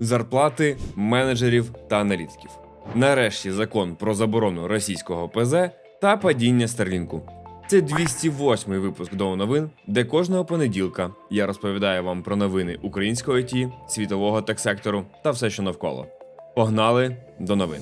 зарплати менеджерів та аналітиків. Нарешті закон про заборону російського ПЗ та падіння Старлінку. Це 208-й випуск до новин, де кожного понеділка я розповідаю вам про новини українського ІТ, світового тек-сектору та все, що навколо. Погнали до новин.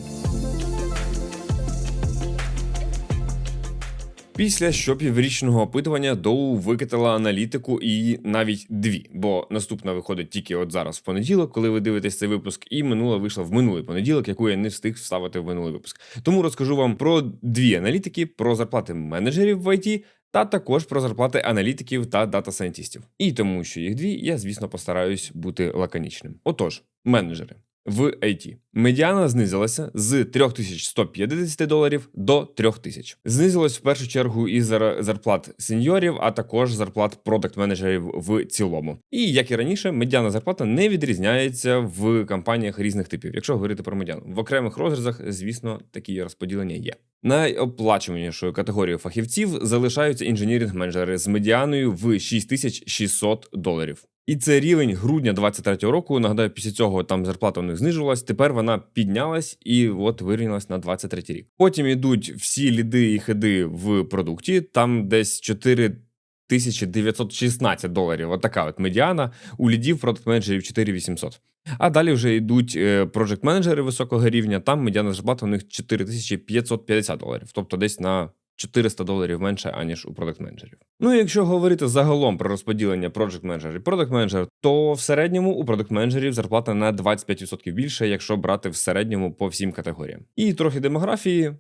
Після щопіврічного опитування Доу викатала аналітику і навіть дві, бо наступна виходить тільки от зараз в понеділок, коли ви дивитесь цей випуск, і минула вийшла в минулий понеділок, яку я не встиг вставити в минулий випуск. Тому розкажу вам про дві аналітики: про зарплати менеджерів в ІТ та також про зарплати аналітиків та дата-сайентістів. І тому, що їх дві, я звісно постараюсь бути лаконічним. Отож, менеджери. В IT. медіана знизилася з 3150 доларів до 3000. Знизилась в першу чергу із зарплат сеньорів, а також зарплат продакт-менеджерів в цілому. І як і раніше, медіана зарплата не відрізняється в компаніях різних типів. Якщо говорити про медіану, в окремих розрізах, звісно, такі розподілення є. Найоплачуванішою категорією фахівців залишаються інженірінг-менеджери з медіаною в 6600 доларів. І це рівень грудня 23-го року. Нагадаю, після цього там зарплата у них знижувалась. Тепер вона піднялась і от вирівнялась на 23 рік. Потім ідуть всі ліди і хеди в продукті. Там десь 4 1916 доларів. От от медіана. У лідів продакт менеджерів 4800. А далі вже йдуть проджект менеджери високого рівня. Там медіана зарплата у них 4550 доларів, тобто десь на 400 доларів менше, аніж у продакт менеджерів. Ну якщо говорити загалом про розподілення проджект менеджер і продакт менеджер, то в середньому у продакт менеджерів зарплата на 25% більше, якщо брати в середньому по всім категоріям. І трохи демографії.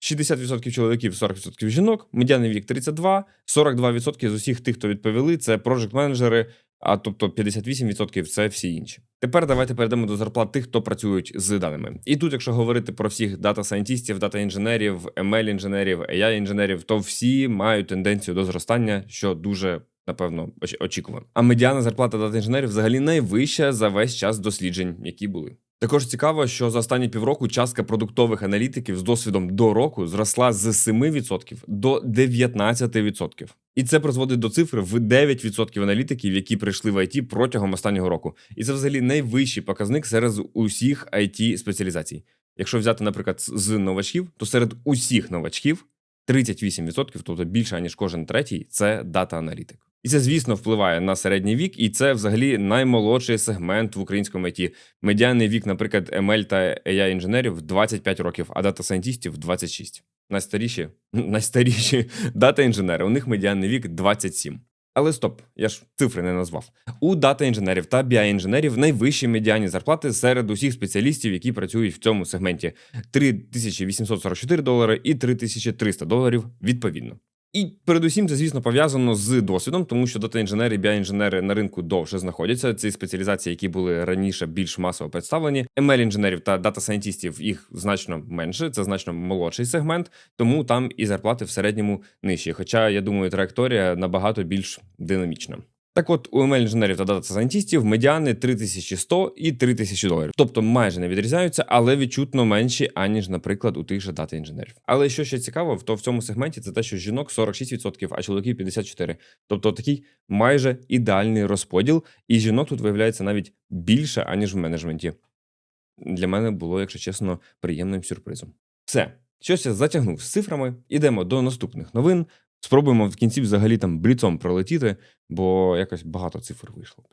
60% чоловіків, 40% жінок, медіаний вік 32, 42% з усіх тих, хто відповіли, це проджект-менеджери, а тобто 58% це всі інші. Тепер давайте перейдемо до зарплат тих, хто працюють з даними. І тут, якщо говорити про всіх дата-сайентістів, дата-інженерів, ML-інженерів, AI-інженерів, то всі мають тенденцію до зростання, що дуже. Напевно, очікувано. А медіана зарплата дата-інженерів взагалі найвища за весь час досліджень, які були. Також цікаво, що за останні півроку частка продуктових аналітиків з досвідом до року зросла з 7% до 19%. І це призводить до цифри в 9% аналітиків, які прийшли в IT протягом останнього року. І це взагалі найвищий показник серед усіх it спеціалізацій. Якщо взяти, наприклад, з- новачків, то серед усіх новачків 38%, тобто більше ніж кожен третій, це дата-аналітик. І це, звісно, впливає на середній вік, і це взагалі наймолодший сегмент в українському IT. Медіанний вік, наприклад, ML та AI інженерів 25 років, а дата-сайентістів 26. Найстаріші, найстаріші дата-інженери. У них медіанний вік 27. Але стоп, я ж цифри не назвав. У дата-інженерів та BI-інженерів найвищі медіані зарплати серед усіх спеціалістів, які працюють в цьому сегменті 3844 долари і 3300 доларів відповідно. І передусім це, звісно, пов'язано з досвідом, тому що дата-інженери і BI-інженери на ринку довше знаходяться. Ці спеціалізації, які були раніше більш масово представлені. ML-інженерів та дата-сайентістів їх значно менше, це значно молодший сегмент, тому там і зарплати в середньому нижчі. Хоча я думаю, траєкторія набагато більш динамічна. Так от у ML-інженерів та дата-сайентістів медіани 3100 і 3000 доларів. Тобто майже не відрізняються, але відчутно менші, аніж, наприклад, у тих же дата-інженерів. Але що ще цікаво, то в цьому сегменті це те, що жінок 46%, а чоловіків 54%. Тобто такий майже ідеальний розподіл, і жінок тут виявляється навіть більше, аніж в менеджменті. Для мене було, якщо чесно, приємним сюрпризом. Все, щось я затягнув з цифрами. Ідемо до наступних новин. Спробуємо в кінці взагалі там бліцом пролетіти, бо якось багато цифр вийшло.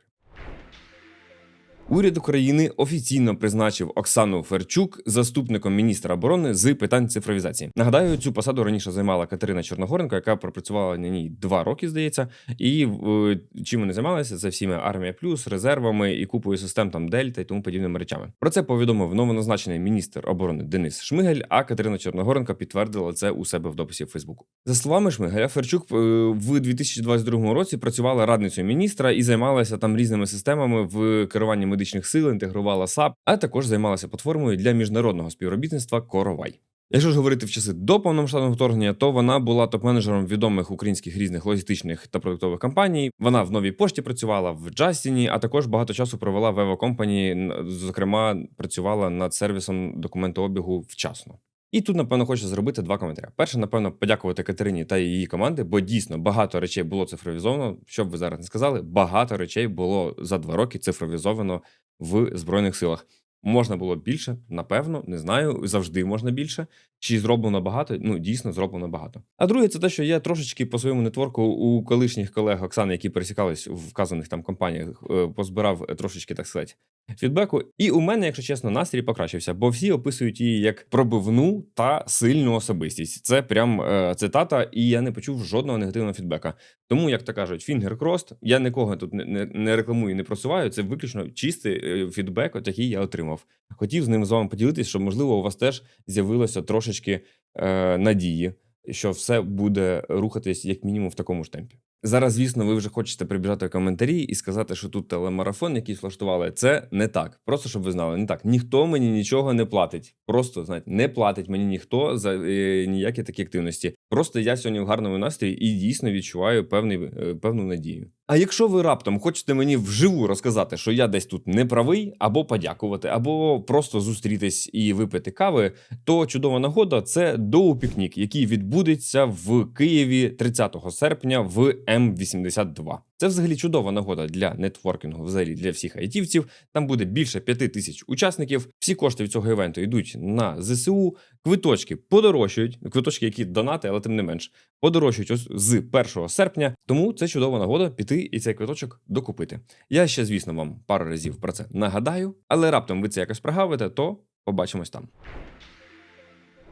Уряд України офіційно призначив Оксану Ферчук заступником міністра оборони з питань цифровізації. Нагадаю, цю посаду раніше займала Катерина Чорногоренко, яка пропрацювала на ній два роки, здається. І е, чим вони займалися? Це всіми армія плюс, резервами і купою систем там Дельта і тому подібними речами. Про це повідомив новоназначений міністр оборони Денис Шмигель. А Катерина Чорногоренко підтвердила це у себе в дописі Фейсбуку. За словами Шмигеля, Ферчук е, в 2022 році працювала радницею міністра і займалася там різними системами в керуванні медичних сил, інтегрувала САП, а також займалася платформою для міжнародного співробітництва Коровай. Якщо ж говорити в часи до повномасштабного вторгнення, то вона була топ-менеджером відомих українських різних логістичних та продуктових компаній. Вона в новій пошті працювала в Джастіні, а також багато часу провела в Evo Company, Зокрема, працювала над сервісом документообігу вчасно. І тут, напевно, хочу зробити два коментарі. Перше, напевно, подякувати Катерині та її команди, бо дійсно багато речей було цифровізовано. Що б ви зараз не сказали, багато речей було за два роки цифровізовано в Збройних силах. Можна було більше, напевно, не знаю. Завжди можна більше. Чи зроблено багато? Ну, дійсно, зроблено багато. А друге, це те, що я трошечки по своєму нетворку у колишніх колег Оксани, які пересікались в вказаних там компаніях, е, позбирав е, трошечки, так сказати, фідбеку. І у мене, якщо чесно, настрій покращився, бо всі описують її як пробивну та сильну особистість. Це прям е, цитата, і я не почув жодного негативного фідбека. Тому, як то кажуть, фінгер крост, я нікого тут не, не, не рекламую, не просуваю. Це виключно чистий е, фідбек, який я отримав. Хотів з ним з вами поділитися, щоб можливо у вас теж з'явилося трошечки е, надії, що все буде рухатись як мінімум в такому ж темпі. Зараз, звісно, ви вже хочете прибіжати коментарі і сказати, що тут телемарафон якийсь влаштували. Це не так. Просто щоб ви знали, не так. Ніхто мені нічого не платить. Просто знаєте, не платить мені ніхто за е, ніякі такі активності. Просто я сьогодні в гарному настрої і дійсно відчуваю певний, е, певну надію. А якщо ви раптом хочете мені вживу розказати, що я десь тут не правий, або подякувати, або просто зустрітись і випити кави, то чудова нагода це доу пікнік, який відбудеться в Києві 30 серпня в М82. Це взагалі чудова нагода для нетворкінгу, взагалі для всіх айтівців. Там буде більше п'яти тисяч учасників. Всі кошти від цього івенту йдуть на ЗСУ. Квиточки подорожчають, квиточки, які донати, але тим не менш, подорожчають ось з 1 серпня. Тому це чудова нагода піти і цей квиточок докупити. Я ще, звісно, вам пару разів про це нагадаю, але раптом ви це якось прогавите, то побачимось там.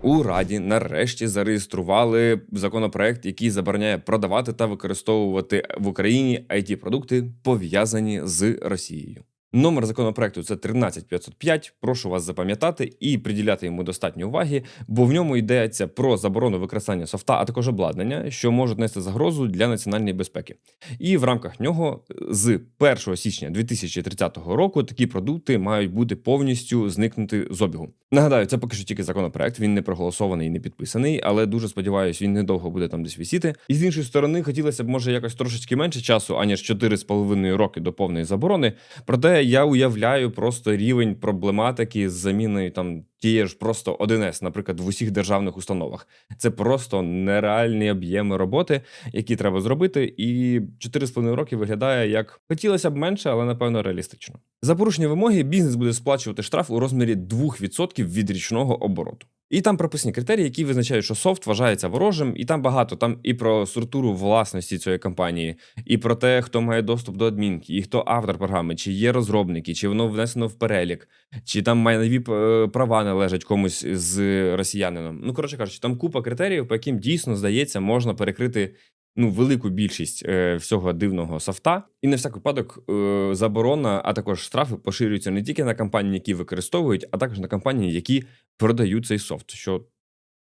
У Раді нарешті зареєстрували законопроект, який забороняє продавати та використовувати в Україні it продукти пов'язані з Росією. Номер законопроекту це 13505. Прошу вас запам'ятати і приділяти йому достатньо уваги, бо в ньому йдеться про заборону використання софта, а також обладнання, що можуть нести загрозу для національної безпеки. І в рамках нього з 1 січня 2030 року такі продукти мають бути повністю зникнути з обігу. Нагадаю, це поки що тільки законопроект. Він не проголосований і не підписаний, але дуже сподіваюся, він недовго буде там десь висіти. І з іншої сторони, хотілося б може якось трошечки менше часу, аніж 4,5 роки до повної заборони. Проте я уявляю просто рівень проблематики з заміною там тієї ж просто 1С, наприклад, в усіх державних установах. Це просто нереальні об'єми роботи, які треба зробити. І 4,5 роки виглядає як хотілося б менше, але напевно реалістично. За порушення вимоги бізнес буде сплачувати штраф у розмірі 2% від річного обороту. І там прописані критерії, які визначають, що софт вважається ворожим, і там багато. Там і про структуру власності цієї компанії, і про те, хто має доступ до адмінки, і хто автор програми, чи є розробники, чи воно внесено в перелік, чи там майнові е, права належать комусь з росіянином. Ну коротше кажучи, там купа критеріїв, по яким дійсно здається, можна перекрити. Ну, велику більшість е, всього дивного софта, і на всяк випадок е, заборона, а також штрафи поширюються не тільки на компанії, які використовують, а також на компанії, які продають цей софт, що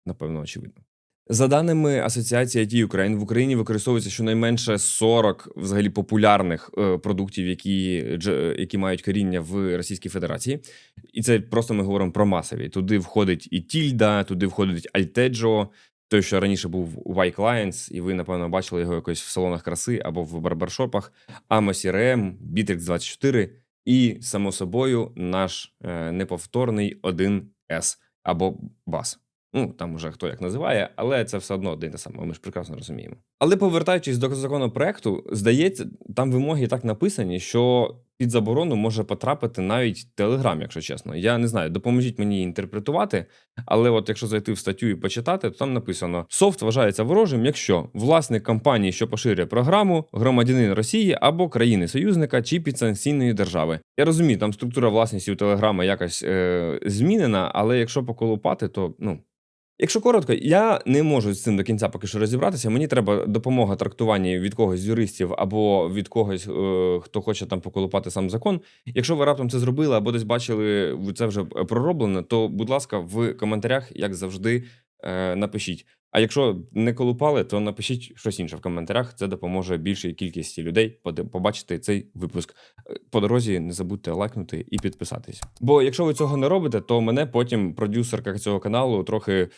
напевно очевидно. За даними Асоціації IT Ukraine, в Україні використовується щонайменше 40 взагалі популярних е, продуктів, які, дж- які мають коріння в Російській Федерації. І це просто ми говоримо про масові. Туди входить і Тільда, туди входить Альтеджо, той, що раніше був у Y Clients, і ви, напевно, бачили його якось в салонах краси або в барбершопах, Amo CRM, Bittrex 24 і, само собою, наш е, неповторний 1С або BAS. Ну, там уже хто як називає, але це все одно одне те саме, ми ж прекрасно розуміємо. Але повертаючись до законопроекту, здається, там вимоги так написані, що під заборону може потрапити навіть Телеграм, якщо чесно. Я не знаю, допоможіть мені інтерпретувати, але от якщо зайти в статтю і почитати, то там написано: софт вважається ворожим, якщо власник компанії, що поширює програму, громадянин Росії або країни-союзника чи підсанкційної держави. Я розумію, там структура власності у Телеграма якось е, змінена, але якщо поколупати, то ну. Якщо коротко, я не можу з цим до кінця поки що розібратися. Мені треба допомога трактування від когось з юристів або від когось, е, хто хоче там поколупати сам закон. Якщо ви раптом це зробили або десь бачили це вже пророблено, то будь ласка, в коментарях, як завжди, е, напишіть. А якщо не колупали, то напишіть щось інше в коментарях. Це допоможе більшій кількості людей побачити цей випуск. Е, По дорозі не забудьте лайкнути і підписатись. Бо якщо ви цього не робите, то мене потім продюсерка цього каналу трохи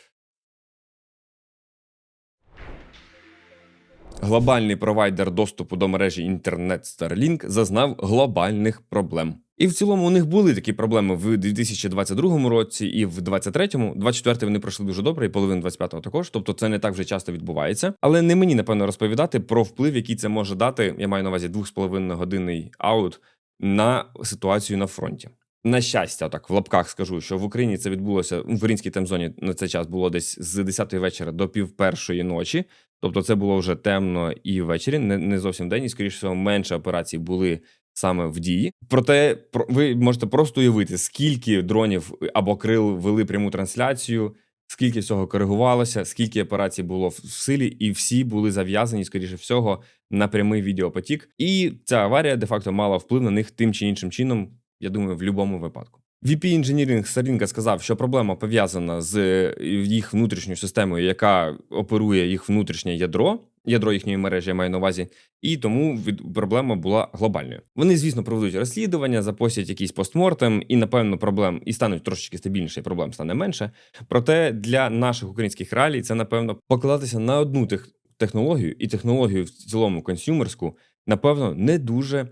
Глобальний провайдер доступу до мережі інтернет Starlink зазнав глобальних проблем. І в цілому у них були такі проблеми в 2022 році, і в 2023-му. 24-й вони пройшли дуже добре, і половину 25-го також. Тобто це не так вже часто відбувається. Але не мені напевно розповідати про вплив, який це може дати. Я маю на увазі 2,5 годинний аут на ситуацію на фронті. На щастя, так в лапках скажу, що в Україні це відбулося в українській темзоні на цей час було десь з 10 вечора до пів першої ночі. Тобто, це було вже темно і ввечері, не, не зовсім день, і скоріше всього, менше операцій були саме в дії. Проте про- ви можете просто уявити, скільки дронів або крил вели пряму трансляцію, скільки всього коригувалося, скільки операцій було в силі, і всі були зав'язані, скоріше всього, на прямий відеопотік. І ця аварія де-факто мала вплив на них тим чи іншим чином, я думаю, в будь-якому випадку. VP Engineering Starlink сказав, що проблема пов'язана з е, їх внутрішньою системою, яка оперує їх внутрішнє ядро, ядро їхньої мережі, я маю на увазі, і тому від проблема була глобальною. Вони, звісно, проведуть розслідування, запостять якийсь постмортем, і напевно проблем і стануть трошечки стабільніше, і проблем стане менше. Проте для наших українських реалій це напевно покладатися на одну тех- технологію і технологію в цілому консюмерську, напевно, не дуже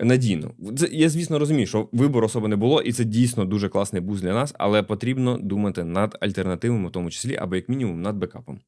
надійно. Це я, звісно, розумію, що вибору особи не було, і це дійсно дуже класний буст для нас, але потрібно думати над альтернативами, в тому числі, або як мінімум над бекапом.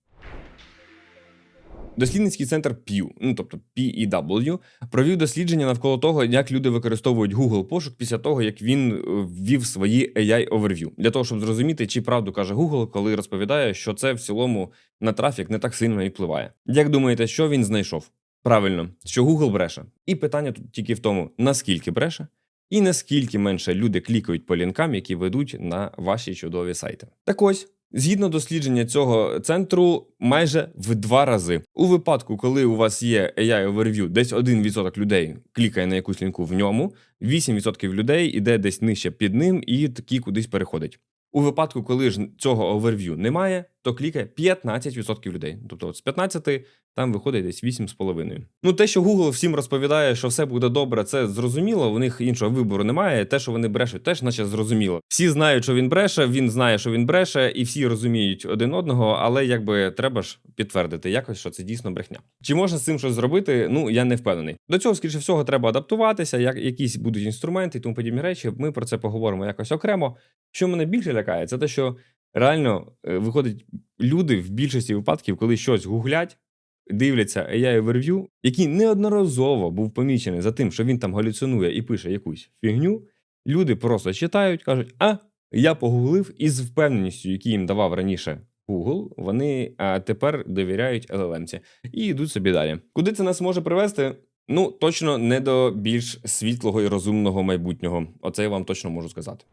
Дослідницький центр Pew, ну тобто PEW, провів дослідження навколо того, як люди використовують Google пошук після того, як він е, ввів свої AI overview, для того, щоб зрозуміти, чи правду каже Google, коли розповідає, що це в цілому на трафік не так сильно і впливає. Як думаєте, що він знайшов? Правильно, що Google бреше. І питання тут тільки в тому, наскільки бреше, і наскільки менше люди клікають по лінкам, які ведуть на ваші чудові сайти. Так ось. Згідно дослідження цього центру, майже в два рази. У випадку, коли у вас є AI Overview, десь 1% людей клікає на якусь лінку в ньому, 8% людей іде десь нижче під ним і такі кудись переходить. У випадку, коли ж цього оверв'ю немає, то клікає 15% людей. Тобто от з 15 там виходить десь 8,5. Ну, те, що Google всім розповідає, що все буде добре, це зрозуміло. У них іншого вибору немає. Те, що вони брешуть, теж наче зрозуміло. Всі знають, що він бреше, він знає, що він бреше, і всі розуміють один одного, але якби треба ж підтвердити якось, що це дійсно брехня. Чи можна з цим щось зробити? Ну я не впевнений. До цього, скоріше всього, треба адаптуватися, як якісь будуть інструменти і тому подібні речі. Ми про це поговоримо якось окремо. Що мене більше лякає, це те, що реально е, виходить, люди в більшості випадків, коли щось гуглять, дивляться AI Overview, який неодноразово був помічений за тим, що він там галюцинує і пише якусь фігню. Люди просто читають, кажуть: а я погуглив, і з впевненістю, які їм давав раніше Google, вони тепер довіряють LLM-ці і йдуть собі далі. Куди це нас може привести? Ну, точно не до більш світлого і розумного майбутнього. Оце я вам точно можу сказати.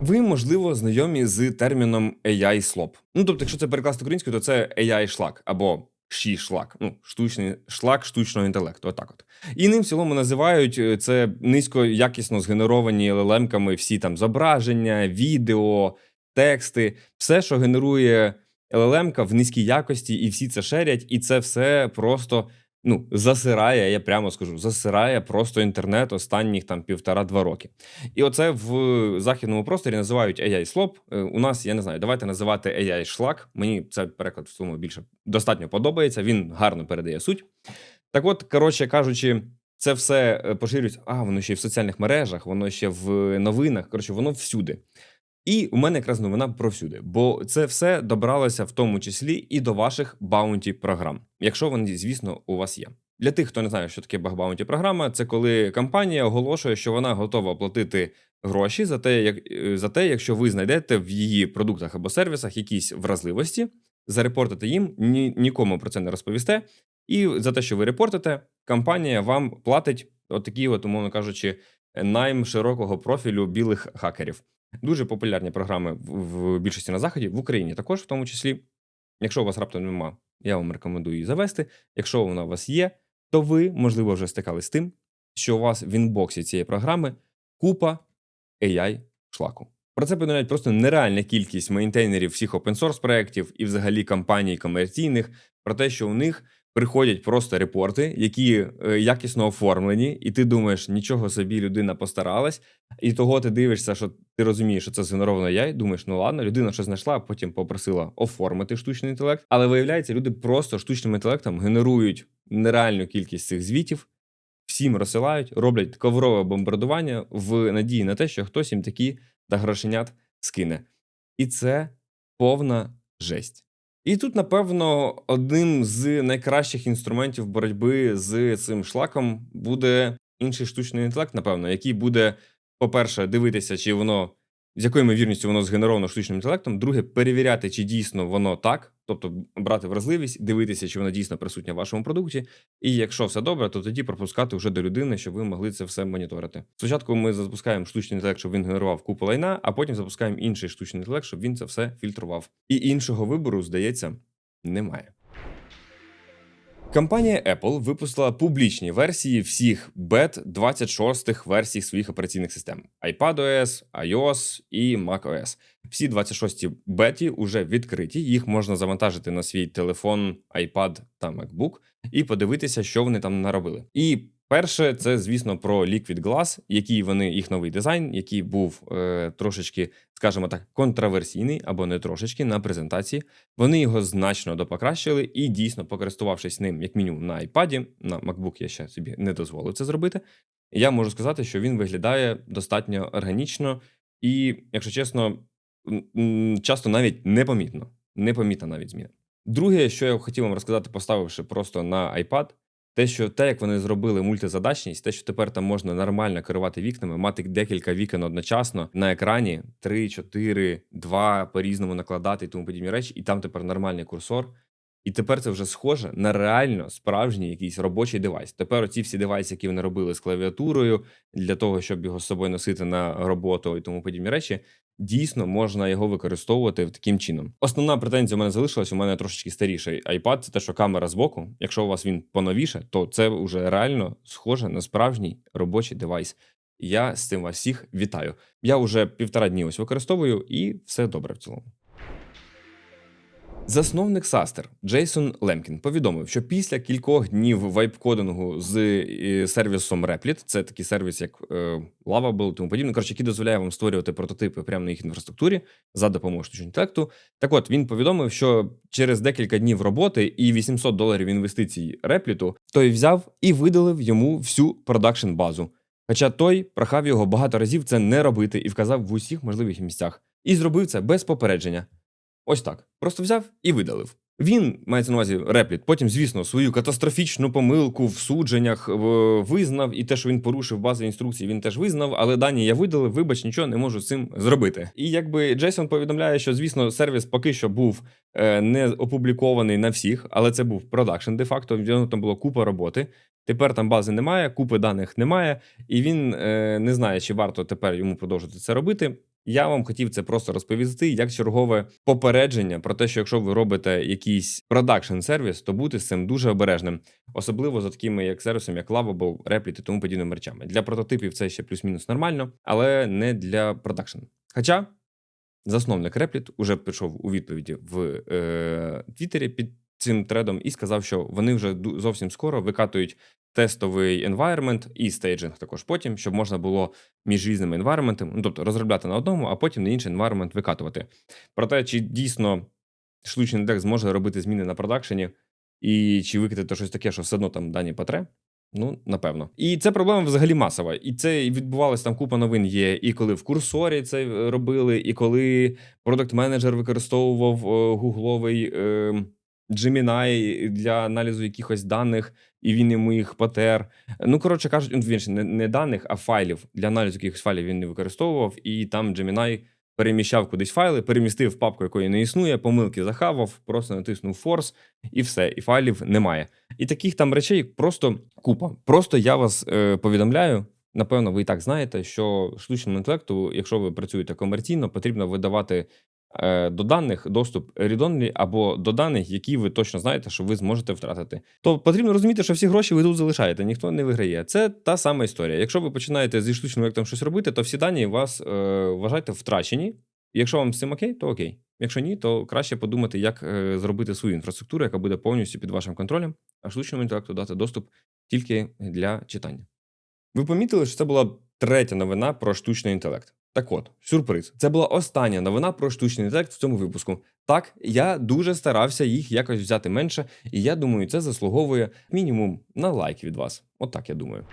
Ви, можливо, знайомі з терміном AI слоп. Ну, тобто, якщо це перекласти українською, то це AI шлак або ші шлак, ну, штучний шлак штучного інтелекту. Отак от. І ним в цілому називають е, це низько якісно згенеровані LLM-ками всі там зображення, відео, тексти, все, що генерує LLM-ка в низькій якості, і всі це шерять, і це все просто. Ну, засирає, я прямо скажу, засирає просто інтернет останніх там півтора-два роки. І оце в західному просторі називають AI слоп. Е, У нас я не знаю, давайте називати AI шлак. Мені це переклад в цьому більше достатньо подобається. Він гарно передає суть. Так, от, коротше кажучи, це все е, поширюється. А воно ще й в соціальних мережах, воно ще в новинах. Коротше, воно всюди. І у мене якраз новина про всюди, бо це все добралося в тому числі і до ваших баунті програм, якщо вони, звісно, у вас є. Для тих, хто не знає, що таке баунті програма, це коли компанія оголошує, що вона готова платити гроші за те, як е, за те, якщо ви знайдете в її продуктах або сервісах якісь вразливості, зарепортите їм, ні, нікому про це не розповісте. І за те, що ви репортите, компанія вам платить отакі, от, умовно кажучи, найм широкого профілю білих хакерів. Дуже популярні програми в, більшості на заході, в Україні також, в тому числі. Якщо у вас раптом нема, я вам рекомендую її завести. Якщо вона у вас є, то ви, можливо, вже стикались з тим, що у вас в інбоксі цієї програми купа AI шлаку. Про це повідомляють просто нереальна кількість мейнтейнерів всіх open source проєктів і взагалі компаній комерційних про те, що у них приходять просто репорти, які е, якісно оформлені, і ти думаєш, нічого собі людина постаралась, і того ти дивишся, що ти розумієш, що це згенеровано я, і думаєш, ну ладно, людина щось знайшла, а потім попросила оформити штучний інтелект. Але виявляється, люди просто штучним інтелектом генерують нереальну кількість цих звітів, всім розсилають, роблять коврове бомбардування в надії на те, що хтось їм такі та грошенят скине. І це повна жесть. І тут, напевно, одним з найкращих інструментів боротьби з цим шлаком буде інший штучний інтелект, напевно, який буде, по-перше, дивитися, чи воно з якою ймовірністю воно згенеровано штучним інтелектом. Друге, перевіряти, чи дійсно воно так, тобто брати вразливість, дивитися, чи вона дійсно присутня в вашому продукті. І якщо все добре, то тоді пропускати вже до людини, щоб ви могли це все моніторити. Спочатку ми запускаємо штучний інтелект, щоб він генерував купу лайна, а потім запускаємо інший штучний інтелект, щоб він це все фільтрував. І іншого вибору, здається, немає. Компанія Apple випустила публічні версії всіх бет 26 версій своїх операційних систем: iPadOS, iOS і macOS. Всі 26 беті вже відкриті. Їх можна завантажити на свій телефон, iPad та MacBook і подивитися, що вони там наробили. І перше, це звісно про Liquid Glass, який вони їх новий дизайн, який був е, трошечки, скажімо так, контраверсійний або не трошечки на презентації. Вони його значно допокращили, і дійсно, покористувавшись ним, як мінімум, на iPad, на MacBook я ще собі не дозволив це зробити. Я можу сказати, що він виглядає достатньо органічно і, якщо чесно, часто навіть непомітно. Непомітна навіть зміна. Друге, що я хотів вам розказати, поставивши просто на iPad, те, що те, як вони зробили мультизадачність, те, що тепер там можна нормально керувати вікнами, мати декілька вікон одночасно на екрані 3, 4, 2, по-різному накладати і тому подібні речі, і там тепер нормальний курсор. І тепер це вже схоже на реально справжній якийсь робочий девайс. Тепер оці всі девайси, які вони робили з клавіатурою для того, щоб його з собою носити на роботу і тому подібні речі, дійсно можна його використовувати таким чином. Основна претензія у мене залишилась. У мене трошечки старіший iPad, це те, що камера збоку. Якщо у вас він поновіше, то це вже реально схоже на справжній робочий девайс. Я з цим вас всіх вітаю. Я вже півтора дні ось використовую, і все добре в цілому. Засновник Састер Джейсон Лемкін повідомив, що після кількох днів вайп-кодингу з е, сервісом Replit, це такий сервіс, як е, Lovable, тому подібне, коротше, який дозволяє вам створювати прототипи прямо на їх інфраструктурі за допомогою штучного інтелекту. Так от він повідомив, що через декілька днів роботи і 800 доларів інвестицій Replit, той взяв і видалив йому всю продакшн базу. Хоча той прохав його багато разів це не робити і вказав в усіх можливих місцях. І зробив це без попередження. Ось так. Просто взяв і видалив. Він мається на увазі репліт. Потім, звісно, свою катастрофічну помилку в судженнях е, визнав, і те, що він порушив бази інструкцій, він теж визнав. Але дані я видалив, вибач, нічого не можу з цим зробити. І якби Джейсон повідомляє, що звісно, сервіс поки що був е, не опублікований на всіх, але це був продакшн. Де факто в нього там було купа роботи. Тепер там бази немає, купи даних немає, і він е, не знає, чи варто тепер йому продовжити це робити. Я вам хотів це просто розповісти як чергове попередження про те, що якщо ви робите якийсь продакшн сервіс, то бути з цим дуже обережним, особливо за такими як сервісом, як Lovable, Replit і тому подібними речами. Для прототипів це ще плюс-мінус нормально, але не для продакшн. Хоча засновник Replit уже пішов у відповіді в е, Твіттері під цим тредом і сказав, що вони вже зовсім скоро викатують тестовий environment і стейджинг також потім, щоб можна було між різними environment, ну тобто розробляти на одному, а потім на інший environment викатувати. Проте, чи дійсно штучний інтелект зможе робити зміни на продакшені, і чи викатати щось таке, що все одно там дані потре. Ну, напевно. І це проблема взагалі масова. І це відбувалось там купа новин є. І коли в курсорі це е, робили, і коли продакт менеджер використовував е, гугловий е, Gemini для аналізу якихось даних, і він йому їх потер. Ну, коротше кажуть, ну, він не, не даних, а файлів. Для аналізу якихось файлів він не використовував, і там Gemini переміщав кудись файли, перемістив папку, якої не існує, помилки захавав, просто натиснув Force, і все, і файлів немає. І таких там речей просто купа. Просто я вас е, повідомляю. Напевно, ви і так знаєте, що штучному інтелекту, якщо ви працюєте комерційно, потрібно видавати до даних доступ read-only або до даних, які ви точно знаєте, що ви зможете втратити. То потрібно розуміти, що всі гроші ви тут залишаєте, ніхто не виграє. Це та сама історія. Якщо ви починаєте зі штучним інтелектом щось робити, то всі дані вас е, вважайте втрачені. Якщо вам з цим окей, то окей. Якщо ні, то краще подумати, як е, зробити свою інфраструктуру, яка буде повністю під вашим контролем, а штучному інтелекту дати доступ тільки для читання. Ви помітили, що це була третя новина про штучний інтелект. Так от, сюрприз. Це була остання новина про штучний інтелект в цьому випуску. Так, я дуже старався їх якось взяти менше, і я думаю, це заслуговує мінімум на лайк від вас. От так я думаю.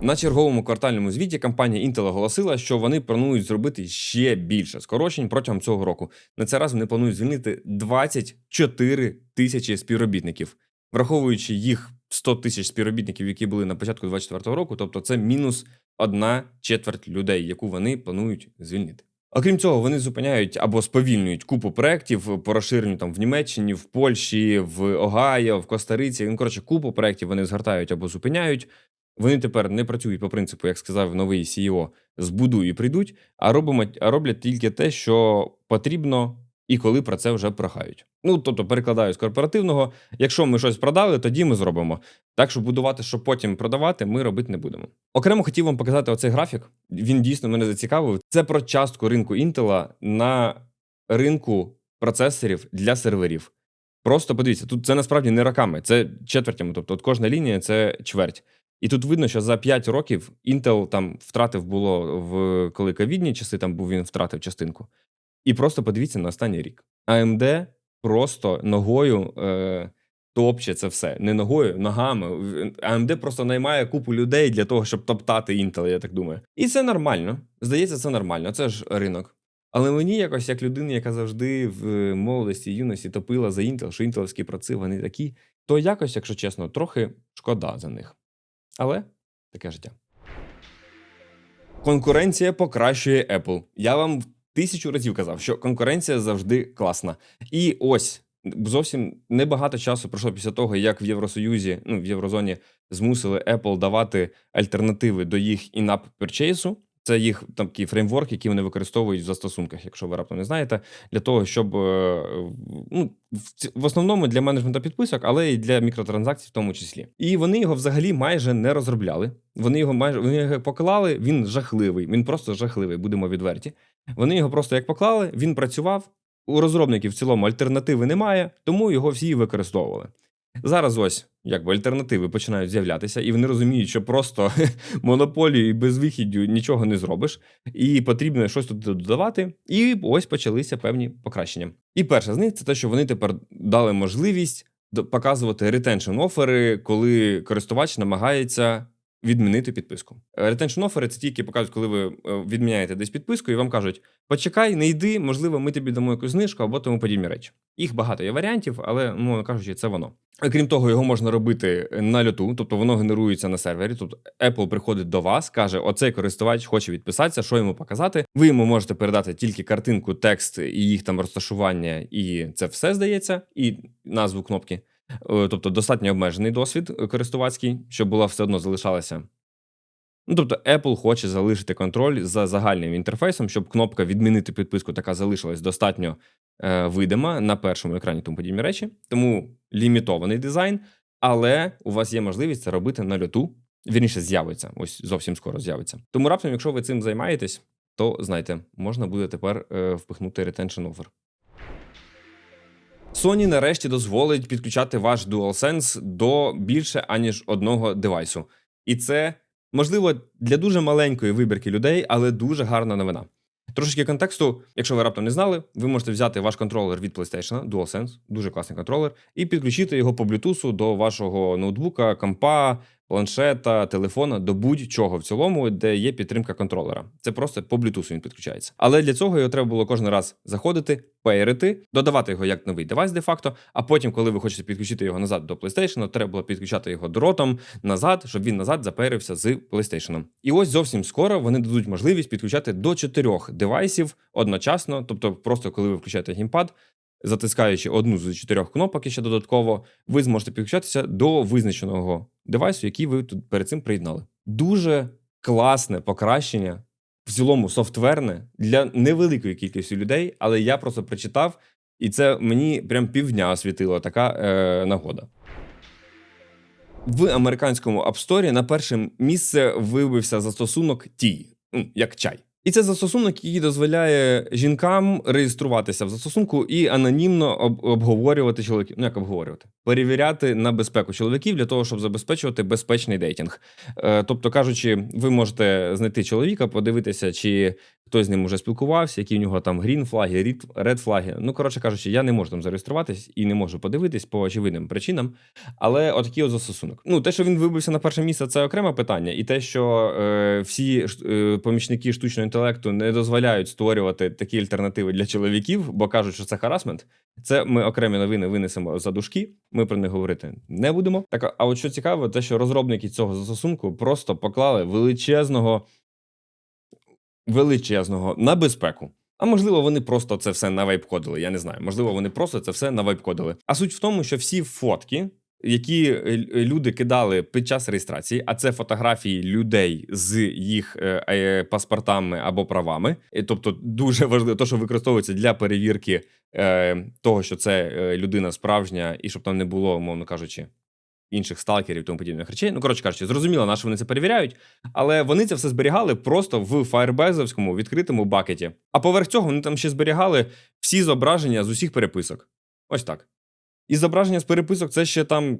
На черговому квартальному звіті компанія Intel оголосила, що вони планують зробити ще більше скорочень протягом цього року. На цей раз вони планують звільнити 24 тисячі співробітників, враховуючи їх 100 тисяч співробітників, які були на початку 2024 року. Тобто це мінус одна четверть людей, яку вони планують звільнити. Окрім цього, вони зупиняють або сповільнюють купу проєктів по розширенню там в Німеччині, в Польщі, в Огайо, в Коста-Риці. Ну, коротше, купу проєктів вони згортають або зупиняють. Вони тепер не працюють по принципу, як сказав новий CEO, збудуй і прийдуть, а робимо, а роблять тільки те, що потрібно, і коли про це вже прохають. Ну тобто, перекладаю з корпоративного, якщо ми щось продали, тоді ми зробимо. Так що будувати, щоб потім продавати, ми робити не будемо. Окремо хотів вам показати оцей графік. Він дійсно мене зацікавив. Це про частку ринку Intel на ринку процесорів для серверів. Просто подивіться, тут це насправді не роками, це четвертями. Тобто, от кожна лінія це чверть. І тут видно, що за 5 років Intel там втратив було в коли ковідні часи, там був він втратив частинку. І просто подивіться на останній рік. AMD просто ногою е, топче це все. Не ногою, ногами. AMD просто наймає купу людей для того, щоб топтати Intel, я так думаю. І це нормально. Здається, це нормально. Це ж ринок. Але мені якось, як людина, яка завжди в молодості юності топила за Intel, що інтеловські праци, вони такі, то якось, якщо чесно, трохи шкода за них. Але таке життя. Конкуренція покращує Apple. Я вам тисячу разів казав, що конкуренція завжди класна. І ось зовсім небагато часу пройшло після того, як в Євросоюзі, ну в Єврозоні змусили Apple давати альтернативи до їх in-app purchase. Це їх там такий фреймворк, який вони використовують в застосунках, якщо ви раптом не знаєте, для того, щоб е, ну в основному для менеджменту підписок, але й для мікротранзакцій, в тому числі. І вони його взагалі майже не розробляли. Вони його майже вони його поклали. Він жахливий. Він просто жахливий. Будемо відверті. Вони його просто як поклали. Він працював. У розробників в цілому альтернативи немає, тому його всі використовували. Зараз ось якби альтернативи починають з'являтися, і вони розуміють, що просто монополію і безвихіддю нічого не зробиш, і потрібно щось тут додавати. І ось почалися певні покращення. І перше з них це те, що вони тепер дали можливість показувати ретеншн офери, коли користувач намагається. Відмінити підписку. Retention офери це тільки показують, коли ви відміняєте десь підписку, і вам кажуть: почекай, не йди, можливо, ми тобі дамо якусь знижку або тому подібні речі. Їх багато є варіантів, але, мовно кажучи, це воно. Крім того, його можна робити на льоту, тобто воно генерується на сервері. Тобто Apple приходить до вас, каже: оцей користувач хоче відписатися, що йому показати. Ви йому можете передати тільки картинку, текст і їх там розташування, і це все здається, і назву кнопки. Тобто достатньо обмежений досвід користувацький, щоб була все одно залишалася. Ну, тобто, Apple хоче залишити контроль за загальним інтерфейсом, щоб кнопка відмінити підписку така залишилась достатньо е, видима на першому екрані тому подібні речі. Тому лімітований дизайн, але у вас є можливість це робити на льоту. Вірніше з'явиться, ось зовсім скоро з'явиться. Тому раптом, якщо ви цим займаєтесь, то знайте, можна буде тепер е, впихнути retention offer. Sony нарешті дозволить підключати ваш DualSense до більше аніж одного девайсу. І це можливо для дуже маленької вибірки людей, але дуже гарна новина. Трошечки контексту, якщо ви раптом не знали, ви можете взяти ваш контролер від PlayStation, DualSense, дуже класний контролер, і підключити його по Bluetooth до вашого ноутбука, компа, планшета, телефона, до будь-чого в цілому, де є підтримка контролера. Це просто по Bluetooth він підключається. Але для цього його треба було кожен раз заходити, пейрити, додавати його як новий девайс, де-факто. А потім, коли ви хочете підключити його назад до PlayStation, треба було підключати його дротом назад, щоб він назад запейрився з PlayStation. І ось зовсім скоро вони дадуть можливість підключати до чотирьох девайсів одночасно, тобто, просто коли ви включаєте геймпад, затискаючи одну з чотирьох кнопок і ще додатково, ви зможете підключатися до визначеного девайсу, який ви тут перед цим приєднали. Дуже класне покращення, в цілому софтверне для невеликої кількості людей, але я просто прочитав, і це мені прям півдня освітила така е, нагода. В американському App Store на перше місце вибився застосунок Ті, ну, як чай. І це застосунок, який дозволяє жінкам реєструватися в застосунку і анонімно об- обговорювати чоловіків. Ну як обговорювати? Перевіряти на безпеку чоловіків для того, щоб забезпечувати безпечний дейтинг. Е, тобто кажучи, ви можете знайти чоловіка, подивитися, чи хтось з ним уже спілкувався, які в нього там грін флаги, ред флаги. Ну, коротше кажучи, я не можу там зареєструватись і не можу подивитись по очевидним причинам. Але отакий от застосунок. Ну, те, що він вибився на перше місце, це окреме питання. І те, що е, всі е, помічники штучного інтелекту не дозволяють створювати такі альтернативи для чоловіків, бо кажуть, що це харасмент. Це ми окремі новини винесемо за дужки. Ми про них говорити не будемо. Так, а от що цікаво, те, що розробники цього застосунку просто поклали величезного величезного на безпеку. А можливо, вони просто це все навайпкодили. Я не знаю. Можливо, вони просто це все навайпкодили. А суть в тому, що всі фотки, які е, люди кидали під час реєстрації, а це фотографії людей з їх е, е, паспортами або правами, е, тобто дуже важливо, то, що використовується для перевірки е, того, що це е, людина справжня, і щоб там не було, умовно кажучи, інших сталкерів тому подібних речей. Ну, коротше кажучи, зрозуміло, на що вони це перевіряють, але вони це все зберігали просто в фаєрбезовському відкритому бакеті. А поверх цього вони там ще зберігали всі зображення з усіх переписок. Ось так. І зображення з переписок це ще там.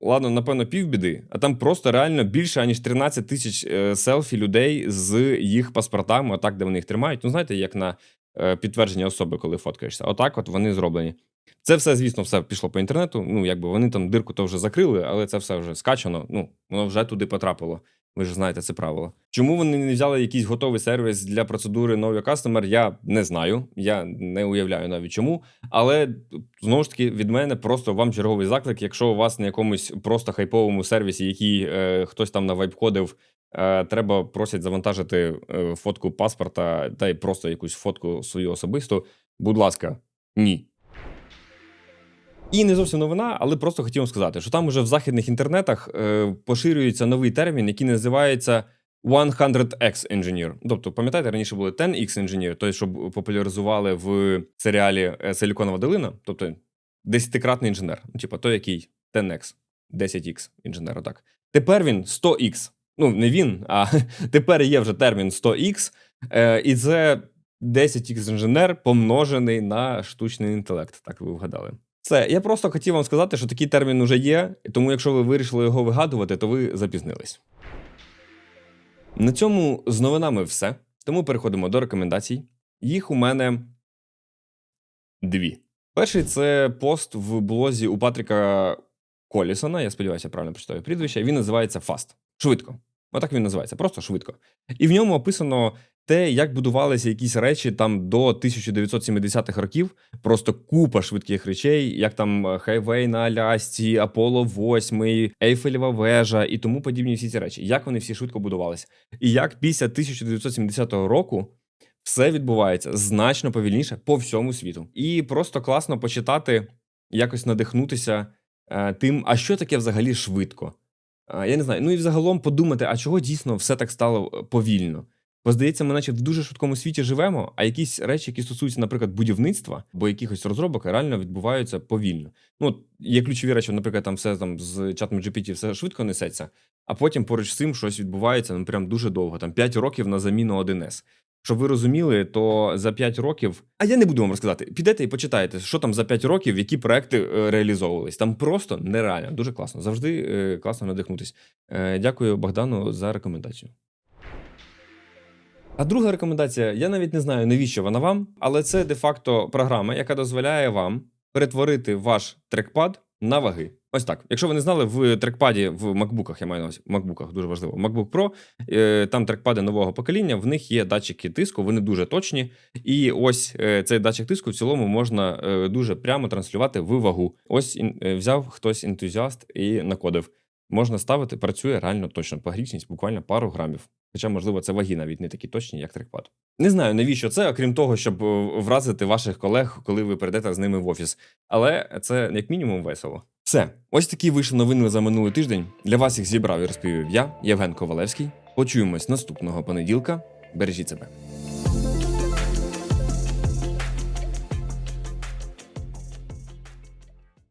Ладно, напевно, півбіди, а там просто реально більше, аніж 13 тисяч е, селфі людей з їх паспортами, отак, де вони їх тримають. Ну, знаєте, як на е, підтвердження особи, коли фоткаєшся. Отак, от вони зроблені. Це все, звісно, все пішло по інтернету. Ну, якби вони там дирку то вже закрили, але це все вже скачано. Ну, воно вже туди потрапило. Ви ж знаєте це правило. Чому вони не взяли якийсь готовий сервіс для процедури Know Your Customer, я не знаю. Я не уявляю навіть чому. Але знову ж таки, від мене просто вам черговий заклик. Якщо у вас на якомусь просто хайповому сервісі, який е, хтось там навайпкодив, е, треба просять завантажити е, фотку паспорта та й просто якусь фотку свою особисту. Будь ласка, ні. І не зовсім новина, але просто хотів вам сказати, що там уже в західних інтернетах е, поширюється новий термін, який називається 100x Engineer. Тобто, пам'ятаєте, раніше були 10x Engineer, той, що популяризували в серіалі е, Силіконова долина, тобто десятикратний інженер. Ну, типа той, який 10x, 10x інженер, отак. Тепер він 100x. Ну, не він, а тепер є вже термін 100x, е, і це 10x інженер помножений на штучний інтелект. Так ви вгадали. Це я просто хотів вам сказати, що такий термін уже є, тому якщо ви вирішили його вигадувати, то ви запізнились. На цьому з новинами все. Тому переходимо до рекомендацій. Їх у мене дві. Перший це пост в блозі у Патріка Колісона. Я сподіваюся, правильно прочитаю прізвище. Він називається Fast. Швидко. Отак він називається, просто швидко. І в ньому описано те, як будувалися якісь речі там до 1970-х років. Просто купа швидких речей, як там е, Хайвей на Алясці, Аполло 8, Ейфелєва вежа і тому подібні всі ці речі. Як вони всі швидко будувалися. І як після 1970 року все відбувається значно повільніше по всьому світу. І просто класно почитати, якось надихнутися е, тим, а що таке взагалі швидко. А, Я не знаю. Ну і взагалом подумати, а чого дійсно все так стало е, повільно. Бо здається, ми наче в дуже швидкому світі живемо, а якісь речі, які стосуються, наприклад, будівництва або якихось розробок, реально відбуваються повільно. Ну, є ключові речі, наприклад, там все там з чатом GPT все швидко несеться, а потім поруч з цим щось відбувається ну прям дуже довго. Там 5 років на заміну 1С. Щоб ви розуміли, то за 5 років. А я не буду вам розказати. Підете і почитаєте, що там за 5 років, які проекти е, реалізовувались. Там просто нереально, дуже класно. Завжди е, класно надихнутись. Е, Дякую Богдану за рекомендацію. А друга рекомендація: я навіть не знаю, навіщо вона вам, але це де-факто програма, яка дозволяє вам перетворити ваш трекпад на ваги. Ось так. Якщо ви не знали, в трекпаді в макбуках, я маю на увазі, макбуках дуже важливо. MacBook Pro, е, там трекпади нового покоління, в них є датчики тиску, вони дуже точні. І ось е, цей датчик тиску в цілому можна е, дуже прямо транслювати в вагу. Ось взяв хтось ентузіаст і накодив. Можна ставити, працює реально точно. Погрічність буквально пару грамів. Хоча, можливо, це ваги навіть не такі точні, як трекпад. Не знаю, навіщо це, окрім того, щоб е, вразити ваших колег, коли ви прийдете з ними в офіс. Але це як мінімум весело. Все, ось такі вийшли новини за минулий тиждень. Для вас їх зібрав і розповів я, Євген Ковалевський. Почуємось наступного понеділка. Бережіть себе.